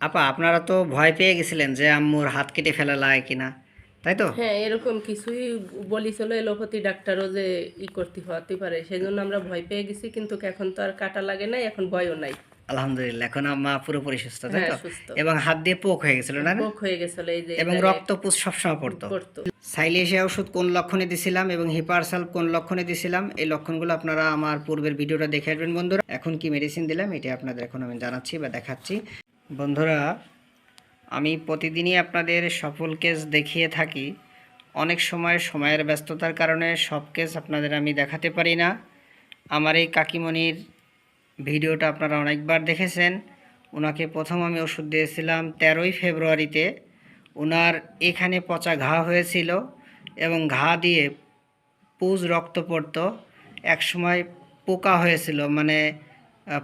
আপা আপনারা তো ভয় পেয়ে গেছিলেন যে আম্মুর হাত কেটে ফেলা লাগে কিনা তাই তো? হ্যাঁ এরকম কিছুই বলিছিল এলোপ্যাথি ডাক্তারও যে ই করতে হতে পারে সেই জন্য আমরা ভয় পেয়ে গেছি কিন্তু এখন তো আর কাটা লাগে নাই এখন ভয়ও নাই। আলহামদুলিল্লাহ এখন আম্মা পুরোপুরি সুস্থ তাই হ্যাঁ তো? এবং হাত দিয়ে পোক হয়ে গেছিল না? পোক হয়ে গেছিল এই যে এবং রক্ত পুষ সবসময় পড়তো। সাইলেশিয়া ওষুধ কোন লক্ষণে দিছিলাম এবং হিপারসাল কোন লক্ষণে দিছিলাম এই লক্ষণগুলো আপনারা আমার পূর্বের ভিডিওটা দেখে আসবেন বন্ধুরা। এখন কি মেডিসিন দিলাম এটা আপনাদের এখন আমি জানাচ্ছি বা দেখাচ্ছি। বন্ধুরা, আমি প্রতিদিনই আপনাদের সফল কেস দেখিয়ে থাকি। অনেক সময় সময়ের ব্যস্ততার কারণে সব কেস আপনাদের আমি দেখাতে পারি না। আমার এই কাকিমণির ভিডিওটা আপনারা অনেকবার দেখেছেন। ওনাকে প্রথম আমি ওষুধ দিয়েছিলাম তেরোই ফেব্রুয়ারিতে। ওনার এখানে পচা ঘা হয়েছিল এবং ঘা দিয়ে পুজ রক্ত পড়তো এক সময় পোকা হয়েছিল মানে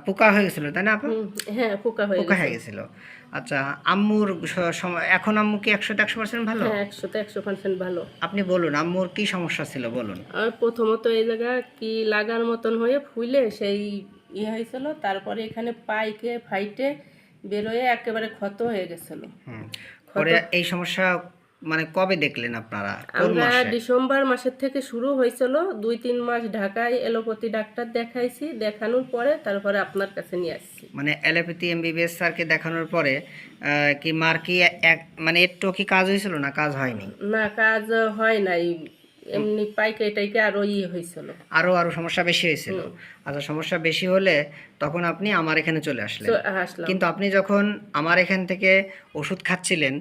পোকা হয়ে গেছিল তাই না আপা? হ্যাঁ পোকা হয়ে পোকা হয়ে গেছিল। আচ্ছা আম্মুর এখন আম্মু কি একশোতে একশো পার্সেন্ট ভালো? হ্যাঁ একশোতে একশো পার্সেন্ট ভালো। আপনি বলুন আম্মুর কি সমস্যা ছিল বলুন। আর প্রথমত এই জায়গা কি লাগার মতন হয়ে ফুলে সেই ইয়ে হয়েছিল তারপরে এখানে পাইকে ফাইটে বেরোয় একেবারে ক্ষত হয়ে গেছিল। এই সমস্যা মানে কবে দেখলেন আপনারা? আমরা ডিসেম্বর মাসের থেকে শুরু হয়েছিল। দুই তিন মাস ঢাকায় এলোপ্যাথি ডাক্তার দেখাইছি। দেখানোর পরে তারপরে আপনার কাছে নিয়ে আসছি। মানে অ্যালোপ্যাথি এমবিবিএস স্যারকে দেখানোর পরে কি মার কি এক মানে একটু কি কাজ হয়েছিল না কাজ হয়নি? না কাজ হয় নাই। এমনি পাইকে টাইকে আরও ইয়ে হয়েছিল। আরও আরও সমস্যা বেশি হয়েছিল। আচ্ছা সমস্যা বেশি হলে তখন আপনি আমার এখানে চলে আসলেন। কিন্তু আপনি যখন আমার এখান থেকে ওষুধ খাচ্ছিলেন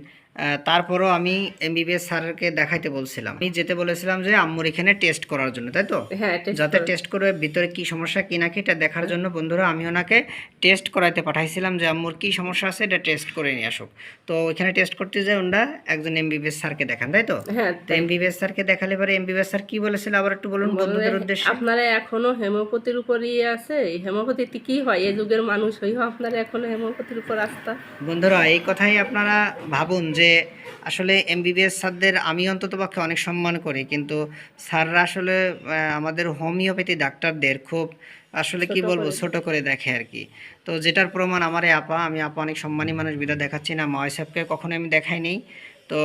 তারপরও আমি এমবিবিএস স্যারকে দেখাইতে বলছিলাম। আমি যেতে বলেছিলাম যে আম্মুর এখানে টেস্ট করার জন্য তাই তো? হ্যাঁ যাতে টেস্ট করে ভিতরে কি সমস্যা কি নাকি এটা দেখার জন্য বন্ধুরা আমি ওনাকে টেস্ট করাইতে পাঠাইছিলাম যে আম্মুর কি সমস্যা আছে এটা টেস্ট করে নিয়ে আসুক। তো ওইখানে টেস্ট করতে যে ওনারা একজন এমবিবিএস স্যারকে দেখান তাই তো? হ্যাঁ তো এমবিবিএস স্যারকে দেখালে পরে এমবিবিএস স্যার কি বলেছিল আবার একটু বলুন বন্ধুদের উদ্দেশ্যে। আপনারা এখনও হেমোপ্যাথির উপর ইয়ে আছে? এই হেমোপ্যাথিতে কি হয়? এই যুগের মানুষ হইও আপনারা এখনও হেমোপ্যাথির উপর আস্থা? বন্ধুরা এই কথাই আপনারা ভাবুন যে আসলে এমবিবিএস স্যারদের আমি অন্ততপক্ষে অনেক সম্মান করি কিন্তু স্যাররা আসলে আমাদের হোমিওপ্যাথি ডাক্তারদের খুব আসলে কি বলব ছোট করে দেখে আর কি। তো যেটার প্রমাণ আমার এই আপা আমি আপা অনেক সম্মানী মানুষ বিদা দেখাচ্ছি না ময় সাহেবকে কখনো আমি দেখাই দেখাইনি তো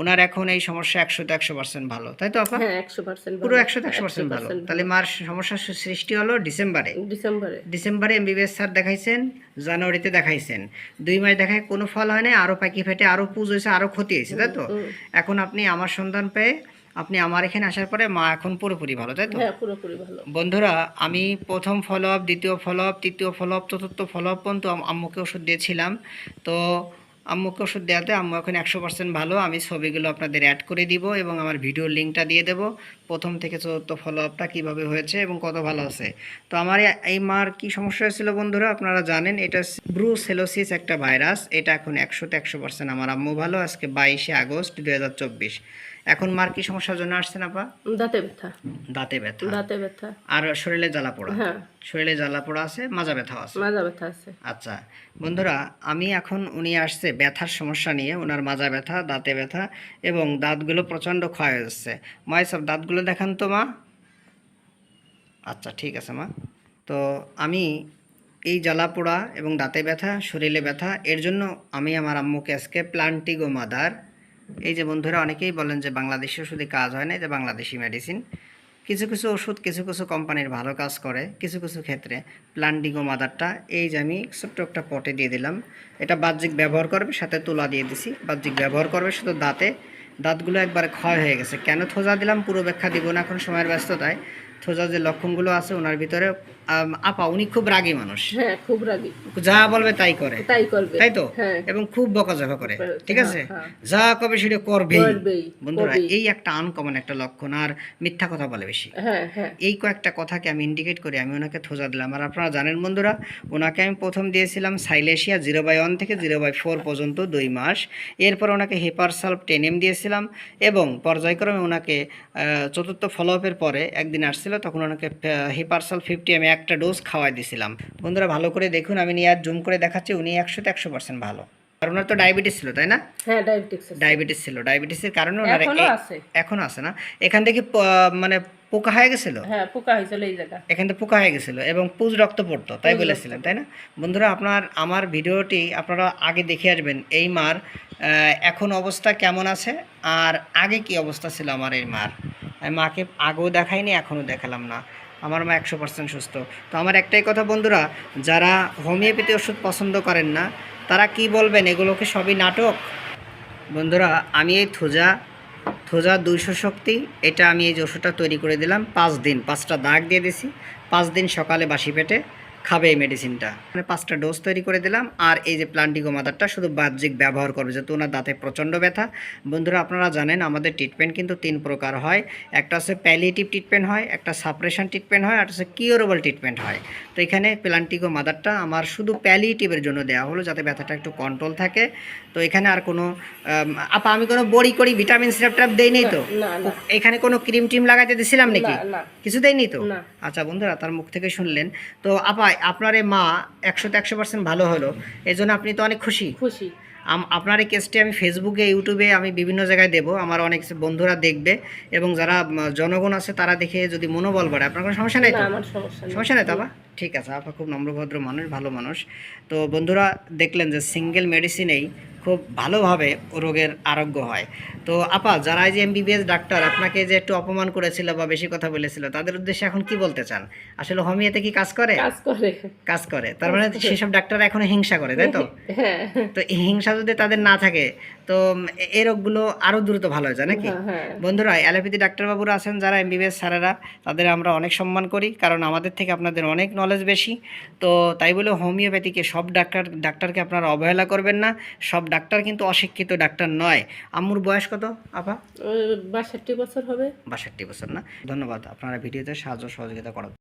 ওনার এখন এই সমস্যা একশোতে একশো পার্সেন্ট ভালো তাই তো আপা? হ্যাঁ একশো পার্সেন্ট একশো পার্সেন্ট ভালো। তাহলে মার সমস্যার সৃষ্টি হলো ডিসেম্বরে। ডিসেম্বরে। ডিসেম্বরে এমবিবিএস স্যার দেখাইছেন জানুয়ারিতে দেখাইছেন। দুই মাস দেখায় কোনো ফল হয় না আরও পাকি ফেটে আরও পুজ হয়েছে আরও ক্ষতি হয়েছে তাই তো? এখন আপনি আমার সন্ধান পেয়ে আপনি আমার এখানে আসার পরে মা এখন পুরোপুরি ভালো তাই তো? হ্যাঁ পুরোপুরি ভালো। বন্ধুরা আমি প্রথম ফলো আপ দ্বিতীয় ফলো আপ তৃতীয় ফলো আপ চতুর্থ ফলো আপ পর্যন্ত আম্মুকে ওষুধ দিয়েছিলাম। তো আম্মুকে ওষুধ দেওয়াতে আম্মু এখন একশো পার্সেন্ট ভালো, আমি ছবিগুলো আপনাদের অ্যাড করে দিব এবং আমার ভিডিওর লিঙ্কটা দিয়ে দেব। প্রথম থেকে চতুর্থ ফলো আপটা কীভাবে হয়েছে এবং কত ভালো আছে। তো আমার এই মার কি সমস্যা হয়েছিল বন্ধুরা, আপনারা জানেন, এটা ব্রু সেলোসিস একটা ভাইরাস এটা এখন একশোতে একশো পার্সেন্ট আমার আম্মু ভালো, আজকে বাইশে আগস্ট দু হাজার চব্বিশ। এখন মার কি সমস্যার জন্য আসছেন আপা? দাঁতে ব্যথা। দাঁতে ব্যথা। দাঁতে ব্যথা। আর শরীরে জ্বালা পোড়া? হ্যাঁ। শরীরে জ্বালা পোড়া আছে মাজা ব্যথাও আছে? মাজা ব্যথা আছে। আচ্ছা বন্ধুরা আমি এখন উনি আসছে ব্যথার সমস্যা নিয়ে ওনার মাজা ব্যথা দাঁতে ব্যথা এবং দাঁতগুলো প্রচণ্ড ক্ষয় হয়ে যাচ্ছে। মায়ের সব দাঁতগুলো দেখান তো মা। আচ্ছা ঠিক আছে মা। তো আমি এই জ্বালা পোড়া এবং দাঁতে ব্যথা শরীরে ব্যথা এর জন্য আমি আমার আম্মুকে আজকে প্লান্টিগো মাদার এই যে বন্ধুরা, অনেকেই বলেন যে বাংলাদেশি ওষুধে কাজ হয় না যে বাংলাদেশি মেডিসিন কিছু কিছু ওষুধ কিছু কিছু কোম্পানির ভালো কাজ করে, কিছু কিছু ক্ষেত্রে। প্লান্টিগো মাদারটা এই যে আমি ছোট্ট একটা পটে দিয়ে দিলাম। এটা বাহ্যিক ব্যবহার করবে, সাথে তুলা দিয়ে দিছি। বাহ্যিক ব্যবহার করবে, শুধু দাঁতে। দাঁতগুলো একবারে ক্ষয় হয়ে গেছে। কেন থোজা দিলাম? পুরো ব্যাখ্যা দিব না এখন সময়ের ব্যস্ততায়। থোজা যে লক্ষণগুলো আছে ওনার ভিতরে আপা উনি খুব রাগী মানুষ। হ্যাঁ খুব রাগি। যা বলবে তাই করে। তাই করবে তাই তো? হ্যাঁ। এবং খুব বকাঝকা করে ঠিক আছে? হ্যাঁ। যা কবে সেটা করবেই। করবেই বন্ধুরা এই একটা আনকমন একটা লক্ষণ আর মিথ্যা কথা বলে বেশি। হ্যাঁ এই কয়েকটা কথাকে আমি ইন্ডিকেট করে আমি ওনাকে থোজা দিলাম। আর আপনারা জানেন বন্ধুরা ওনাকে আমি প্রথম দিয়েছিলাম সাইলেশিয়া জিরো বাই ওয়ান থেকে জিরো বাই ফোর পর্যন্ত দুই মাস। এরপর ওনাকে হেপারসাল্প টেন এম দিয়েছিলাম এবং পর্যায়ক্রমে ওনাকে চতুর্থ ফলো আপের পরে একদিন আসছিল তখন ওনাকে হেপারসাল ফিফটি এম একটা ডোজ খাওয়াই দিয়েছিলাম বন্ধুরা ভালো করে দেখুন আমি নিয়ে আর জুম করে দেখাচ্ছি উনি একশোতে একশো পার্সেন্ট ভালো। আর ওনার তো ডায়াবেটিস ছিল তাই না? হ্যাঁ ডায়াবেটিস ছিল। ডায়াবেটিসের কারণে ওনার এখনও আছে। না? এখান থেকে মানে পোকা হয়ে গেছিল? হ্যাঁ পোকা হয়েছিল এই জায়গা। এখান থেকে পোকা হয়ে গেছিল এবং পুজ রক্ত পড়তো তাই বলেছিলেন তাই না? বন্ধুরা আপনার আমার ভিডিওটি আপনারা আগে দেখে আসবেন এই মার এখন অবস্থা কেমন আছে? আর আগে কি অবস্থা ছিল আমার এই মার? আমি মাকে আগেও দেখাইনি, এখনও দেখালাম না। আমার মা একশো পার্সেন্ট সুস্থ। তো আমার একটাই কথা বন্ধুরা, যারা হোমিওপ্যাথি ওষুধ পছন্দ করেন না, তারা কি বলবেন? এগুলোকে সবই নাটক? বন্ধুরা, আমি এই থোজা থোজা দুইশো শক্তি, এটা আমি এই ওষুধটা তৈরি করে দিলাম, পাঁচ দিন, পাঁচটা দাগ দিয়ে দিছি, পাঁচ দিন সকালে বাসি পেটে। খাবে এই মেডিসিনটা মানে পাঁচটা ডোজ তৈরি করে দিলাম, আর এই যে প্লান্টিগো মাদারটা শুধু বাহ্যিক ব্যবহার করবে, যেহেতু ওনার দাঁতে প্রচণ্ড ব্যথা। বন্ধুরা, আপনারা জানেন আমাদের ট্রিটমেন্ট কিন্তু তিন প্রকার হয়। একটা হচ্ছে প্যালিয়েটিভ ট্রিটমেন্ট হয়, একটা সাপ্রেশন ট্রিটমেন্ট হয়, আর হচ্ছে কিওরেবল ট্রিটমেন্ট হয়। তো এখানে প্লান্টিগো মাদারটা আমার শুধু প্যালিয়েটিভের জন্য দেওয়া হলো, যাতে ব্যথাটা একটু কন্ট্রোল থাকে। তো এখানে আর কোনো আপা আমি কোনো বড়ি করি ভিটামিন সিরাপ টাপ দেই নেই তো? এখানে কোনো ক্রিম টিম লাগাইতে দিছিলাম নাকি? কিছু দেয়নি তো? আচ্ছা বন্ধুরা তার মুখ থেকে শুনলেন। তো আপা আপনার মা একশোতে একশো পার্সেন্ট ভালো হলো। এই জন্য আপনি তো অনেক খুশি। খুশি। আপনার এই কেসটি আমি ফেসবুকে ইউটিউবে আমি বিভিন্ন জায়গায় দেবো। আমার অনেক বন্ধুরা দেখবে এবং যারা জনগণ আছে তারা দেখে যদি মনোবল বাড়ে আপনার কোনো সমস্যা নেই তো? সমস্যা নেই। তো আপা? ঠিক আছে আপা খুব নম্রভদ্র মানুষ ভালো মানুষ। তো বন্ধুরা দেখলেন যে সিঙ্গেল মেডিসিনেই খুব ভালোভাবে রোগের আরোগ্য হয়। তো আপা যারা এই যে এমবিবিএস ডাক্তার আপনাকে যে একটু অপমান করেছিল বা বেশি কথা বলেছিল তাদের উদ্দেশ্যে এখন কি বলতে চান? আসলে হোমিওতে কি কাজ করে? কাজ করে। কাজ করে। তার মানে সেসব ডাক্তার এখন হিংসা করে তাই তো? হ্যাঁ। তো এই হিংসা যদি তাদের না থাকে তো এই রোগগুলো আরও দ্রুত ভালো হয়ে যায় নাকি? হ্যাঁ, হ্যাঁ। বন্ধুরা অ্যালোপ্যাথি ডাক্তারবাবুরা আছেন যারা এম এমবিবিএস স্যারেরা তাদের আমরা অনেক সম্মান করি কারণ আমাদের থেকে আপনাদের অনেক নলেজ বেশি। তো তাই বলে হোমিওপ্যাথিকে সব ডাক্তার ডাক্তারকে আপনারা অবহেলা করবেন না সব ডাক্তার কিন্তু অশিক্ষিত ডাক্তার নয়। আম্মুর বয়স কত আপা? বাষট্টি বছর হবে। বাষট্টি বছর না? ধন্যবাদ আপনারা ভিডিওতে সাহায্য সহযোগিতা করার